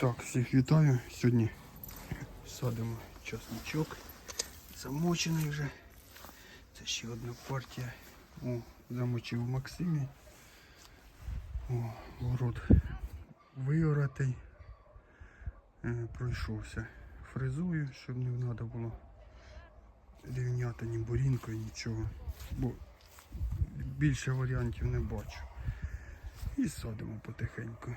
Так, всіх вітаю. Сьогодні садимо часничок. Замочений вже. Це ще одна партія. О, замочив Максимі. О, город виоратий. Е, пройшовся фрезою, щоб не треба було рівняти ні бурінкою, нічого. Бо більше варіантів не бачу. І садимо потихеньку.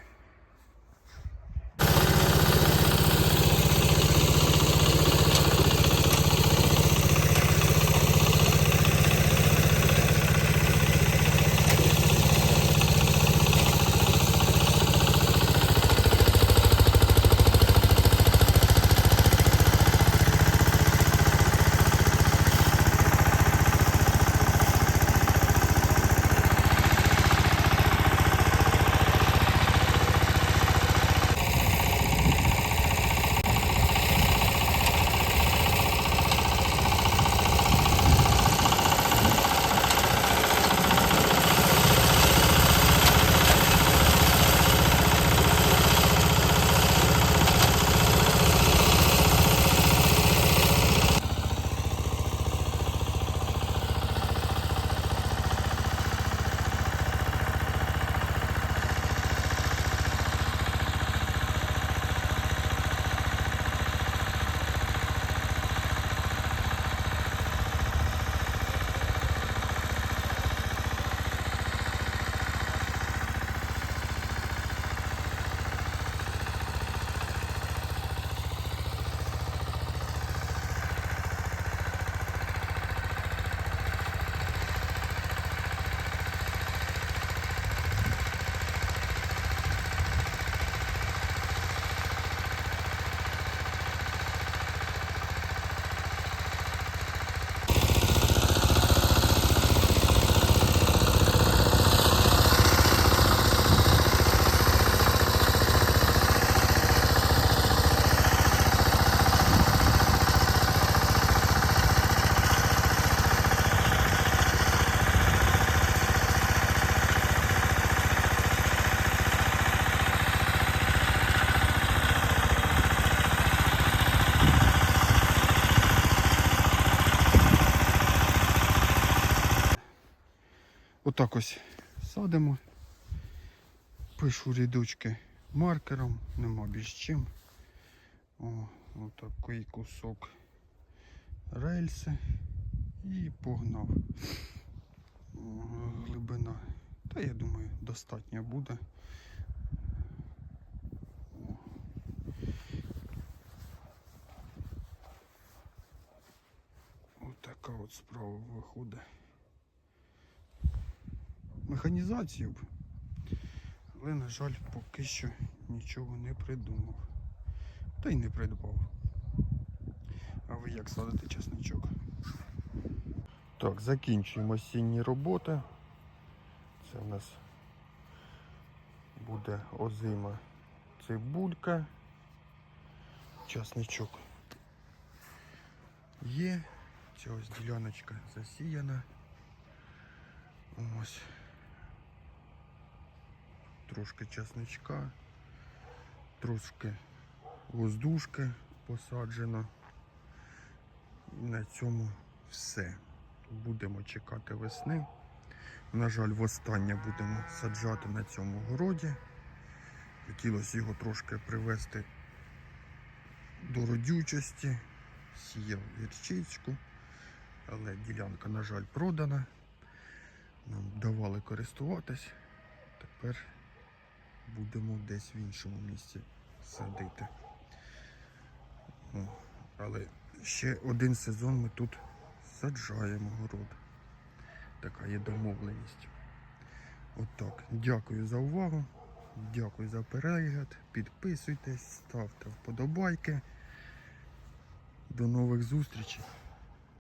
Отак ось садимо. Пишу рядочки маркером, нема більш чим. О, отакий кусок рельси і погнав. Глибина. Та я думаю, достатньо буде. Отака от справа виходить механізацію б. Але, на жаль, поки що нічого не придумав. Та й не придбав. А ви як садите чесничок? Так, закінчуємо осінні роботи. Це у нас буде озима цибулька. Часничок є. Ця ось діляночка засіяна. Ось трошки чесничка, трошки воздушки посаджено. І на цьому все. Будемо чекати весни. На жаль, востаннє будемо саджати на цьому городі. Хотілося його трошки привести до родючості. Сіяв гірчичку, але ділянка, на жаль, продана. Нам давали користуватись. Тепер будемо десь в іншому місці садити. Але ще один сезон ми тут саджаємо город. Така є домовленість. Отак. Дякую за увагу. Дякую за перегляд. Підписуйтесь, ставте вподобайки. До нових зустрічей.